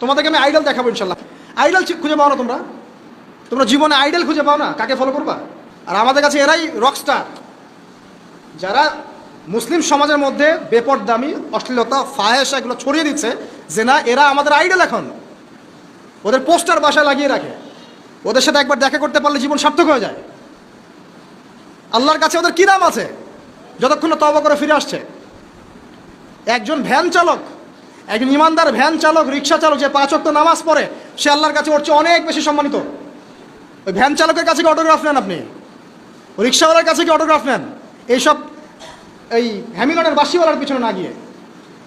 তোমাদেরকে আমি আইডল দেখাবো ইনশাল্লাহ আইডল খুঁজে পাও না তোমরা? তোমরা জীবনে আইডল খুঁজে পাও না? কাকে ফলো করবা? আর আমাদের কাছে এরাই রকস্টার যারা মুসলিম সমাজের মধ্যে বেপরদামি, অশ্লীলতা ফাহেসা এগুলো ছড়িয়ে দিচ্ছে, যে না, এরা আমাদের আইডল এখন। ওদের পোস্টার বাসায় লাগিয়ে রাখে। ওদের সাথে একবার দেখা করতে পারলে জীবন সার্থক হয়ে যায়। আল্লাহর কাছে ওদের কী দাম আছে? যতক্ষণ তবা করে ফিরে আসছে। একজন ভ্যান চালক একজন ইমানদার ভ্যান চালক, রিক্সা চালক যে পাঁচ অক্ট নামাজ পড়ে, সে আল্লাহর কাছে ওর চেয়ে অনেক বেশি সম্মানিত। ওই ভ্যান চালকের কাছে কি অটোগ্রাফ নেন আপনি? রিক্সাওয়ালার কাছে কি অটোগ্রাফ নেন? এইসব এই হ্যামিলনের বাসিওয়ালার পিছনে না গিয়ে।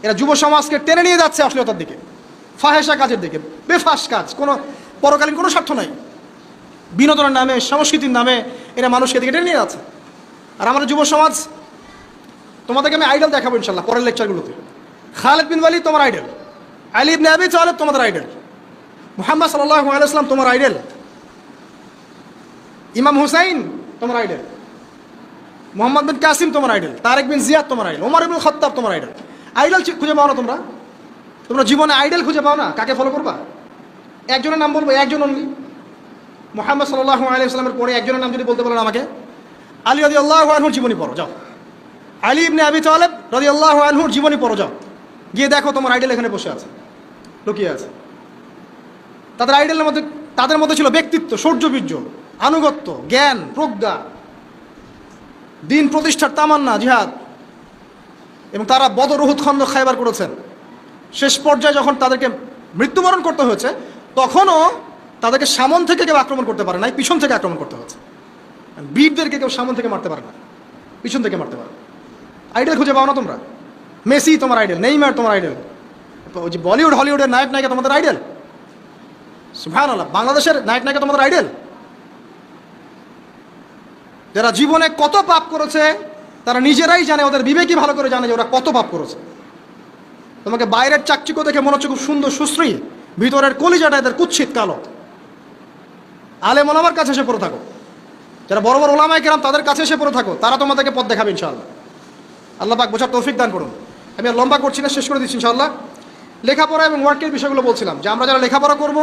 এরা যুব সমাজকে টেনে নিয়ে যাচ্ছে অশ্লীলতার দিকে। ফাহেসা কাজের দিকে। বেফাস কাজ। কোনো পরকালীন কোনো স্বার্থ নাই। বিনোদনের নামে, সংস্কৃতির নামে এরা মানুষকে দিকে টেনে নিয়ে যাচ্ছে। আর আমাদের যুব সমাজ, তোমাদেরকে আমি আইডল দেখাবো ইনশাল্লাহ পরের লেকচারগুলোতে খালেদ বিন ওয়ালিদ তোমার আইডল আলী ইবনে আবি তালেব তোমাদের আইডল মুহাম্মদ সাল্লাল্লাহু আলাইহি ওয়াসাল্লাম তোমার আইডল ইমাম হুসাইন তোমার আইডল মোহাম্মদ বিন কাসিম তোমার আইডল তারেক বিন জিয়াদ তোমার আইডল ওমর ইবুল খত্তাব তোমার আইডল আইডল খুঁজে পাও না তোমরা। তোমরা জীবনে আইডল খুঁজে পাও না কাকে ফলো করবা? একজনের নাম বলব, একজন অনলি মোহাম্মদ সাল্লাহ আলাইসালামের পরে একজনের নাম যদি বলতে বলেন আমাকে। আলী রদি আল্লাহ আনহুর জীবনী পড়ো, যাও। আলী ইবনে আবি তালেব রদি আল্লাহ আনহুর জীবনী পড়ো, যাও। গিয়ে দেখো তোমার আইডল এখানে বসে আছে, লুকিয়ে আছে। তাদের আইডলের মধ্যে, তাদের মধ্যে ছিল ব্যক্তিত্ব সৌর্যবীর্য আনুগত্য, জ্ঞান, প্রজ্ঞা, দিন প্রতিষ্ঠার তামান্না, জিহাদ। এবং তারা বদর উহুদ খন্দ খাইবার করেছেন। শেষ পর্যায়ে যখন তাদেরকে মৃত্যুবরণ করতে হয়েছে, তখনও তাদেরকে সামন থেকে কেউ আক্রমণ করতে পারে নাই, পিছন থেকে আক্রমণ করতে হয়েছে। বীরদেরকে কেউ সামন থেকে মারতে পারে না, পিছন থেকে মারতে পারে আইডল খুঁজে পাও না তোমরা? মেসি তোমার আইডল নেইমার তোমার আইডল ওই যে বলিউড, হলিউডের নায়ক নায়িকা তোমাদের আইডল সুভান আল্লাহ বাংলাদেশের নায়ক নায়িকা তোমাদের আইডল যারা জীবনে কত পাপ করেছে, তারা নিজেরাই জানে, ওদের বিবেকই ভালো করে জানে যে ওরা কত পাপ করেছে। তোমাকে বাইরের চাকচিকো দেখে মনে হচ্ছে খুব সুন্দর, সুশ্রী। ভিতরের কলিজাটা এদের কুচ্ছিত কালো। আলে মোলামার কাছে এসে পড়ে থাকো। যারা বড় বড় ওলামায় কেরাম তাদের কাছে এসে পড়ে থাকো। তারা তোমাদেরকে পথ দেখাবে ইনশাআল্লাহ। আল্লাহ পাক বোঝার তৌফিক দান করুন। আমি আর লম্বা করছি না, শেষ করে দিচ্ছি ইনশাল্লাহ লেখাপড়া এবং ওয়ার্কের বিষয়গুলো বলছিলাম, যে আমরা যারা লেখাপড়া করব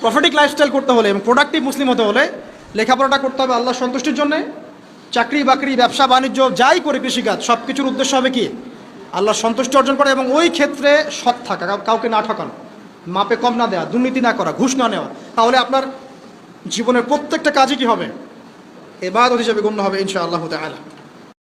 প্রফিটিক লাইফস্টাইল করতে হলে এবং প্রোডাক্টিভ মুসলিম হতে হলে লেখাপড়াটা করতে হবে আল্লাহ সন্তুষ্টির জন্যে। চাকরি, বাকরি, ব্যবসা, বাণিজ্য, যাই করে কৃষিকাজ সব কিছুর উদ্দেশ্য হবে কি? আল্লাহ সন্তুষ্টি অর্জন করা এবং ওই ক্ষেত্রে সৎ থাকা কাউকে না ঠকানো, মাপে কম না দেওয়া, দুর্নীতি না করা, ঘুষ না নেওয়া, তাহলে আপনার জীবনের প্রত্যেকটা কাজই কি হবে? এবাদত হিসেবে গণ্য হবে ইনশা আল্লাহ